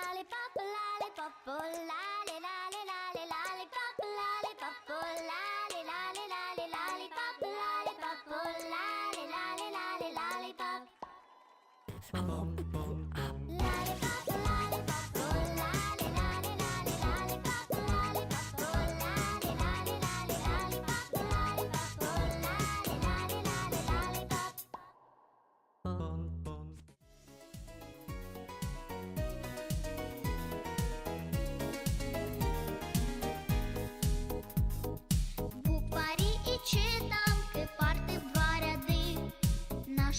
lollipop, lollipop, oh, lolly, lolly, lolly, lollipop, lollipop, oh, lolly, lolly, lolly, lollipop, lollipop, oh, lolly, lolly, lolly, lollipop. La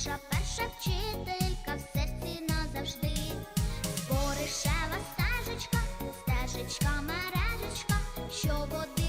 Наша перша вчителька в серці назавжди, Боришева стежечка, стежечка мережечка, що води.